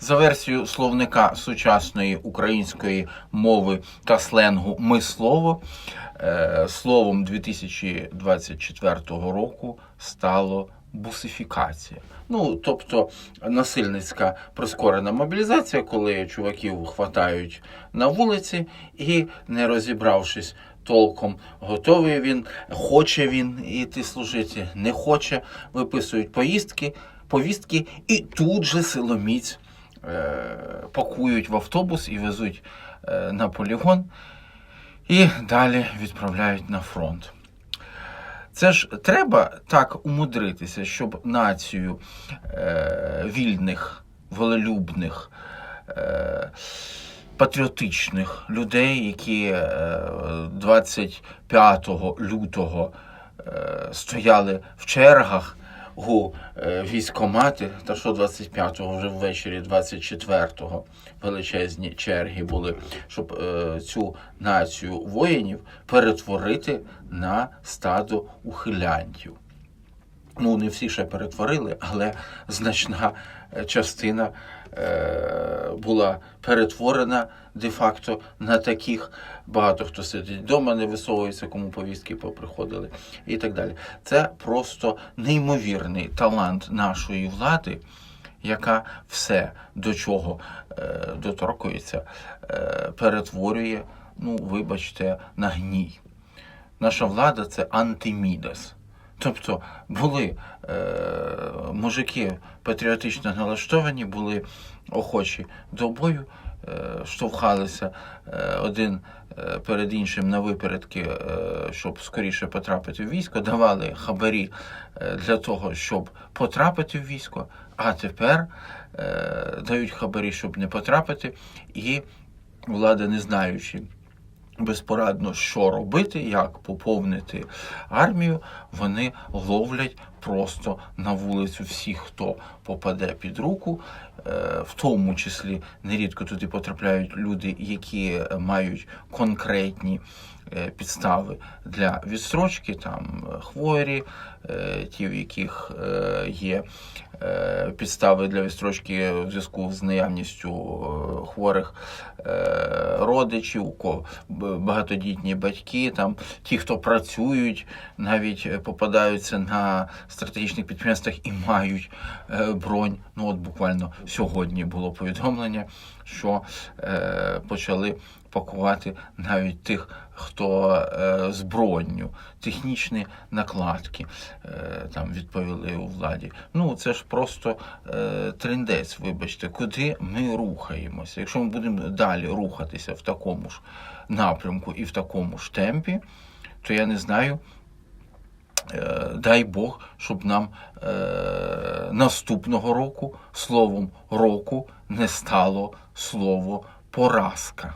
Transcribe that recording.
За версією словника сучасної української мови та сленгу ми слово е, словом 2024 року стало бусифікація. Ну, тобто насильницька прискорена мобілізація, коли чуваків хватають на вулиці і, не розібравшись толком, готовий він, хоче він іти служити, не хоче, виписують поїздки, повістки, і тут же силоміць пакують в автобус і везуть е, на полігон, і далі відправляють на фронт. Це ж треба так умудритися, щоб націю е, вільних, волелюбних, е, патріотичних людей, які е, 25 лютого е, стояли в чергах у е, військомати, та що 25-го, вже ввечері 24-го величезні черги були, щоб е, цю націю воїнів перетворити на стадо ухилянтів. Ну, не всі ще перетворили, але значна е, частина е, була перетворена де-факто на таких. Багато хто сидить вдома, не висовується, кому повістки поприходили і так далі. Це просто неймовірний талант нашої влади, яка все, до чого е, доторкується, е, перетворює, ну, вибачте, на гній. Наша влада це антимідас. Тобто були е, мужики патріотично налаштовані, були охочі до бою, е, штовхалися е, один е, перед іншим на випередки, е, щоб скоріше потрапити в військо, давали хабарі е, для того, щоб потрапити в військо, а тепер е, дають хабарі, щоб не потрапити, і влада, не знаючи безпорадно, що робити, як поповнити армію, вони ловлять просто на вулицю всіх, хто попаде під руку, Е, в тому числі нерідко туди потрапляють люди, які мають конкретні е, підстави для відстрочки, там е, хворі, е, ті, в яких е, є е, підстави для відстрочки в зв'язку з наявністю е, хворих е, родичів, багатодітні батьки, там ті, хто працюють, навіть е, попадаються на стратегічних підприємствах і мають е, бронь. Ну от буквально сьогодні було повідомлення, що е, почали пакувати навіть тих, хто е, з бронню, технічні накладки е, там відповіли у владі. Ну це ж просто е, трендець, вибачте, куди ми рухаємося. Якщо ми будемо далі рухатися в такому ж напрямку і в такому ж темпі, то я не знаю. Е, Дай Бог, щоб нам е, наступного року словом року не стало слово поразка.